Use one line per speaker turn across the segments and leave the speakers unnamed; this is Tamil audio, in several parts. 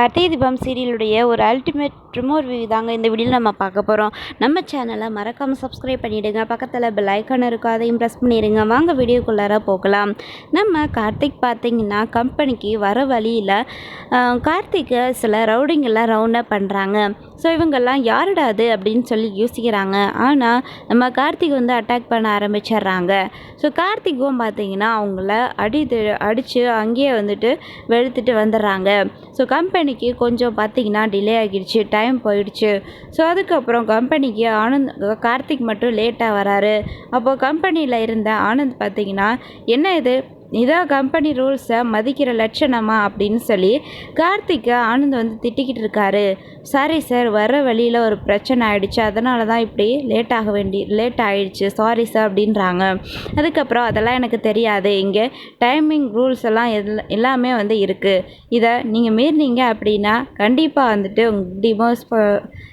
கார்த்திகை தீபம் சீரியலுடைய ஒரு அல்டிமேட் ரிமோட் வியூ தாங்க இந்த வீடியோவில் நம்ம பார்க்க போகிறோம் நம்ம சேனலை மறக்காமல் சப்ஸ்கிரைப் பண்ணிவிடுங்க பக்கத்தில் பெல் ஐக்கான் இருக்கும். அதையும் ப்ரெஸ் பண்ணிடுங்க. வாங்க வீடியோக்குள்ளார போகலாம். நம்ம கார்த்திக் பார்த்திங்கன்னா கம்பெனிக்கு வர வழியில் கார்த்திகை சில ரவுடிங்கெல்லாம் ரவுண்டாக பண்ணுறாங்க ஸோ இவங்கெல்லாம் யாரிடாது அப்படின்னு சொல்லி யோசிக்கிறாங்க. ஆனால் நம்ம கார்த்திக் வந்து அட்டாக் பண்ண ஆரம்பிச்சிடுறாங்க. ஸோ கார்த்திக்கும் பார்த்தீங்கன்னா அவங்கள அடி அடித்து அங்கேயே வந்துட்டு வெளுத்துட்டு வந்துடுறாங்க. ஸோ கம்பெனி கம்பெனிக்கு கொஞ்சம் பார்த்தீங்கன்னா டிலே ஆகிடுச்சு டைம் போயிடுச்சு. ஸோ அதுக்கப்புறம் கம்பெனிக்கு ஆனந்த் கார்த்திக் மட்டும் லேட்டாக வராரு. அப்போது கம்பெனியில் இருந்த ஆனந்த் பார்த்தீங்கன்னா என்ன இது? இதான் கம்பெனி ரூல்ஸை மதிக்கிற லட்சணமா? அப்படின்னு சொல்லி கார்த்திகை ஆனந்த் வந்து திட்டிக்கிட்டு இருக்காரு. சாரி சார் வர வழியில் ஒரு பிரச்சனை ஆகிடுச்சு அதனால தான் இப்படி லேட் ஆக வேண்டி லேட் ஆகிடுச்சு சாரி சார் அப்படின்றாங்க. அதுக்கப்புறம் அதெல்லாம் எனக்கு தெரியாது. இங்கே டைமிங் ரூல்ஸ் எல்லாம் எல்லாமே வந்து இருக்குது இதை நீங்கள் மீறினீங்க அப்படின்னா கண்டிப்பாக வந்துட்டு டிமோஸ்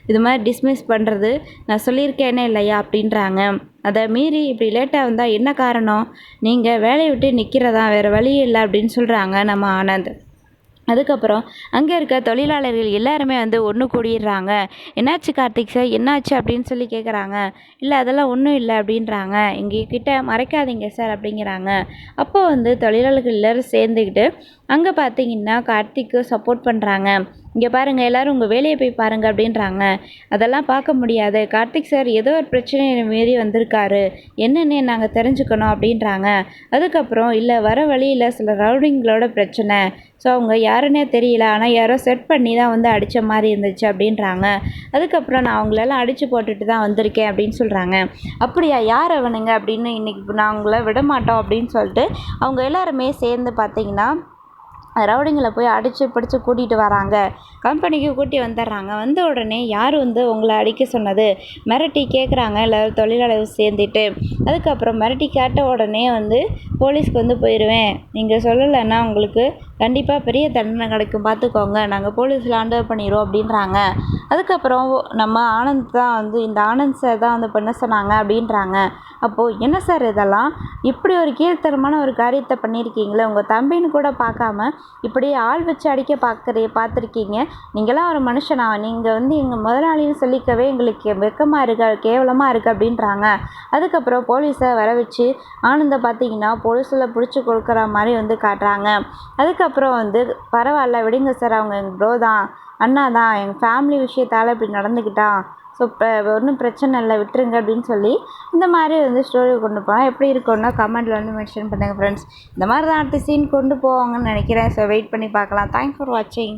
இது மாதிரி டிஸ்மிஸ் பண்ணுறது நான் சொல்லியிருக்கேனே இல்லையா? அப்படின்றாங்க. அதை மீறி இப்படி லேட்டாக வந்தால் என்ன காரணம்? நீங்கள் வேலையை விட்டு நிற்கிறதா வேறு வழி இல்லை அப்படின்னு சொல்கிறாங்க நம்ம ஆனந்த். அதுக்கப்புறம் அங்கே இருக்க தொழிலாளர்கள் எல்லாருமே வந்து ஒன்று கூடிடுறாங்க. என்னாச்சு கார்த்திக் சார் என்னாச்சு? அப்படின்னு சொல்லி கேட்குறாங்க இல்லை அதெல்லாம் ஒன்றும் இல்லை அப்படின்றாங்க. எங்கள் கிட்ட மறைக்காதீங்க சார் அப்படிங்கிறாங்க. அப்போ வந்து தொழிலாளர்கள் எல்லோரும் சேர்ந்துக்கிட்டு அங்கே பார்த்தீங்கன்னா கார்த்திக்கு சப்போர்ட் பண்ணுறாங்க இங்கே பாருங்கள் எல்லோரும் உங்கள் வேலையை போய் பாருங்கள் அப்படின்றாங்க. அதெல்லாம் பார்க்க முடியாது. கார்த்திக் சார் ஏதோ ஒரு பிரச்சனையை மீறி வந்திருக்காரு. என்னென்னு நாங்கள் தெரிஞ்சுக்கணும் அப்படின்றாங்க. அதுக்கப்புறம் இல்லை வர வழியில் சில ரவுடிங்களோட பிரச்சனை. ஸோ அவங்க யாருன்னே தெரியல. ஆனால் யாரோ செட் பண்ணி தான் வந்து அடித்த மாதிரி இருந்துச்சு அப்படின்றாங்க. அதுக்கப்புறம் நான் அவங்களெல்லாம் அடித்து போட்டுட்டு தான் வந்திருக்கேன் அப்படின்னு சொல்கிறாங்க அப்படியா? யார் அவனுங்க? அப்படின்னு இன்றைக்கி நான் அவங்கள விட மாட்டோம் அப்படின்னு சொல்லிட்டு அவங்க எல்லாருமே சேர்ந்து பார்த்தீங்கன்னா ரவுடிங்களை போய் அடித்து பிடிச்சி கூட்டிகிட்டு வராங்க. கம்பெனிக்கு கூட்டி வந்துடுறாங்க. வந்த உடனே யார் வந்து உங்களை அடிக்க சொன்னது? மிரட்டி கேட்குறாங்க எல்லோரும் தொழிலாளர்கள் சேர்ந்துட்டு. அதுக்கப்புறம் மிரட்டி கேட்ட உடனே வந்து போலீஸ்க்கு வந்து போயிடுவேன் நீங்கள் சொல்லலைன்னா உங்களுக்கு கண்டிப்பாக பெரிய தண்டனை கிடைக்கும். பார்த்துக்கோங்க நாங்கள் போலீஸில் ஆண்டர் பண்ணிடுவோம் அப்படின்றாங்க. அதுக்கப்புறம் நம்ம ஆனந்த் தான் வந்து இந்த ஆனந்த் சார் தான் வந்து பண்ண சொன்னாங்க அப்படின்றாங்க. அப்போது என்ன சார் இதெல்லாம்? இப்படி ஒரு கீழ்த்தரமான ஒரு காரியத்தை பண்ணியிருக்கீங்களே உங்கள் தம்பின்னு கூட பார்க்காம இப்படி ஆள் வச்சு அடிக்க பார்க்குறே பார்த்துருக்கீங்க. நீங்களாம் ஒரு மனுஷனா? நீங்கள் வந்து எங்கள் முதலாளின்னு சொல்லிக்கவே எங்களுக்கு வெக்கமாக இருக்கா கேவலமாக இருக்குது அப்படின்றாங்க. அதுக்கப்புறம் போலீஸை வர வச்சு ஆனந்தை பார்த்தீங்கன்னா போலீஸில் பிடிச்சி கொடுக்குற மாதிரி வந்து காட்டுறாங்க. அதுக்கப்புறம் வந்து பரவாயில்ல விடுங்க சார் அவங்க எங்கள் ப்ரோ தான் அண்ணா தான் எங்கள் ஃபேமிலி விஷயம் விஷயத்தால் இப்படி நடந்துக்கிட்டான் ஸோ இப்போ ஒன்றும் பிரச்சனை இல்லை விட்டுருங்க அப்படின்னு சொல்லி இந்த மாதிரி வந்து ஸ்டோரி கொண்டு போனால் எப்படி இருக்கும்னா கமெண்ட்டில் வந்து மென்ஷன் பண்ணுங்கள் ஃப்ரெண்ட்ஸ் இந்த மாதிரி தான் அடுத்த சீன் கொண்டு போவாங்கன்னு நினைக்கிறேன். ஸோ வெயிட் பண்ணி பார்க்கலாம். தேங்க்ஸ் ஃபார் வாட்சிங்